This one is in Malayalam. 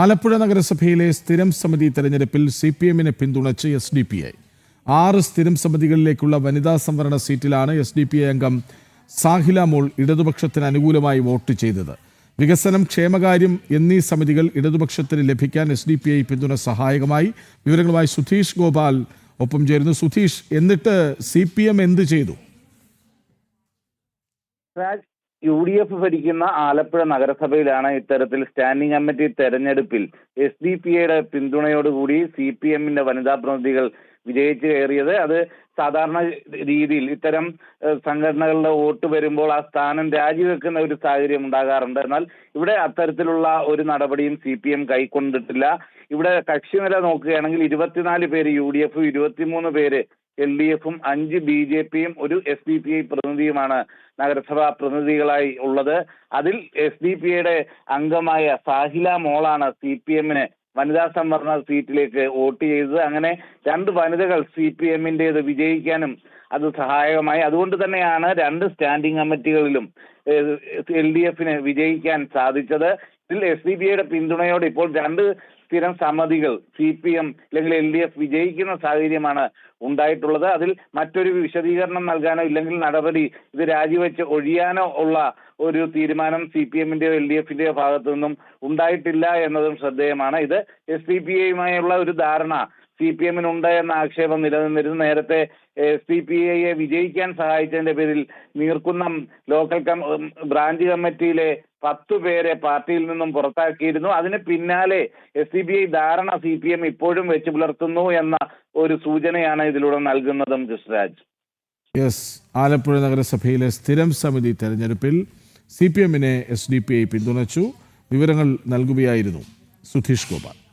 ആലപ്പുഴ നഗരസഭയിലെ സ്ഥിരം സമിതി തെരഞ്ഞെടുപ്പിൽ സി പി എമ്മിനെ പിന്തുണച്ച് എസ് ഡി പി ഐ. ആറ് സ്ഥിരം സമിതികളിലേക്കുള്ള വനിതാ സംവരണ സീറ്റിലാണ് എസ് ഡി പി ഐ അംഗം സാഹില മോൾ ഇടതുപക്ഷത്തിന് അനുകൂലമായി വോട്ട് ചെയ്തത്. വികസനം ക്ഷേമകാര്യം എന്നീ സമിതികൾ ഇടതുപക്ഷത്തിന് ലഭിക്കാൻ എസ് ഡി പി ഐ പിന്തുണ സഹായകമായി. വിവരങ്ങളുമായി സുധീഷ് ഗോപാൽ ഒപ്പം ചേരുന്നു. സുധീഷ് എന്നിട്ട് സി പി എം എന്ത് ചെയ്തു? യു ഡി എഫ് ഭരിക്കുന്ന ആലപ്പുഴ നഗരസഭയിലാണ് ഇത്തരത്തിൽ സ്റ്റാൻഡിംഗ് കമ്മിറ്റി തെരഞ്ഞെടുപ്പിൽ എസ് ഡി പി ഐയുടെ പിന്തുണയോടുകൂടി സി പി എമ്മിന്റെ വനിതാ പ്രതിനിധികൾ വിജയിച്ചു കയറിയത്. അത് സാധാരണ രീതിയിൽ ഇത്തരം സംഘടനകളുടെ വോട്ട് വരുമ്പോൾ ആ സ്ഥാനം രാജിവെക്കുന്ന ഒരു സാഹചര്യം ഉണ്ടാകാറുണ്ട്. എന്നാൽ ഇവിടെ അത്തരത്തിലുള്ള ഒരു നടപടിയും സി പി എം കൈക്കൊണ്ടിട്ടില്ല. ഇവിടെ കക്ഷിനില നോക്കുകയാണെങ്കിൽ ഇരുപത്തിനാല് പേര് യു ഡി എഫും ഇരുപത്തിമൂന്ന് പേര് എൽ ഡി എഫും അഞ്ച് ബി ജെ പിയും ഒരു എസ് ഡി പി ഐ പ്രതിനിധിയുമാണ് നഗരസഭാ പ്രതിനിധികളായി ഉള്ളത്. അതിൽ എസ് ഡി പി ഐയുടെ അംഗമായ സാഹില മോളാണ് സി പി എമ്മിന് വനിതാ സംവരണ സീറ്റിലേക്ക് വോട്ട് ചെയ്തത്. അങ്ങനെ രണ്ട് വനിതകൾ സി പി എമ്മിന്റേത് വിജയിക്കാനും അത് സഹായകമായി. അതുകൊണ്ട് തന്നെയാണ് രണ്ട് സ്റ്റാൻഡിംഗ് കമ്മിറ്റികളിലും എൽ ഡി എഫിന് വിജയിക്കാൻ സാധിച്ചത്. ഇതിൽ എസ് ഡി ബി ഐയുടെ പിന്തുണയോടെ ഇപ്പോൾ രണ്ട് സ്ഥിരം സമിതികൾ സി പി എം അല്ലെങ്കിൽ എൽ ഡി എഫ് വിജയിക്കുന്ന സാഹചര്യമാണ് ഉണ്ടായിട്ടുള്ളത്. അതിൽ മറ്റൊരു വിശദീകരണം നൽകാനോ ഇല്ലെങ്കിൽ നടപടി ഇത് രാജിവെച്ച് ഒഴിയാനോ ഉള്ള ഒരു തീരുമാനം സി പി എമ്മിന്റെയോ എൽ ഡി എഫിന്റെയോ ഭാഗത്തു നിന്നും ഉണ്ടായിട്ടില്ല എന്നതും ശ്രദ്ധേയമാണ്. ഇത് എസ് ഡി പി ഐയുമായുള്ള ഒരു ധാരണ സി പി എമ്മിനുണ്ട് എന്ന ആക്ഷേപം നിലനിന്നിരുന്നു. നേരത്തെ സി പി ഐയെ വിജയിക്കാൻ സഹായിച്ചതിന്റെ പേരിൽ നീർക്കുന്നം ലോക്കൽ ബ്രാഞ്ച് കമ്മിറ്റിയിലെ പത്തു പേരെ പാർട്ടിയിൽ നിന്നും പുറത്താക്കിയിരുന്നു. അതിന് പിന്നാലെ എസ് സി ബി ഐ ധാരണ സി പി എം ഇപ്പോഴും വെച്ച് പുലർത്തുന്നു എന്ന ഒരു സൂചനയാണ് ഇതിലൂടെ നൽകുന്നതും കൃഷ്ണരാജ് യെസ് ആലപ്പുഴ നഗരസഭയിലെ സ്ഥിരം സമിതി തെരഞ്ഞെടുപ്പിൽ സി പി എമ്മിനെ എസ് ഡി പി ഐ പിന്തുണച്ചു. വിവരങ്ങൾ നൽകുകയായിരുന്നു സുധീഷ് ഗോപാൽ.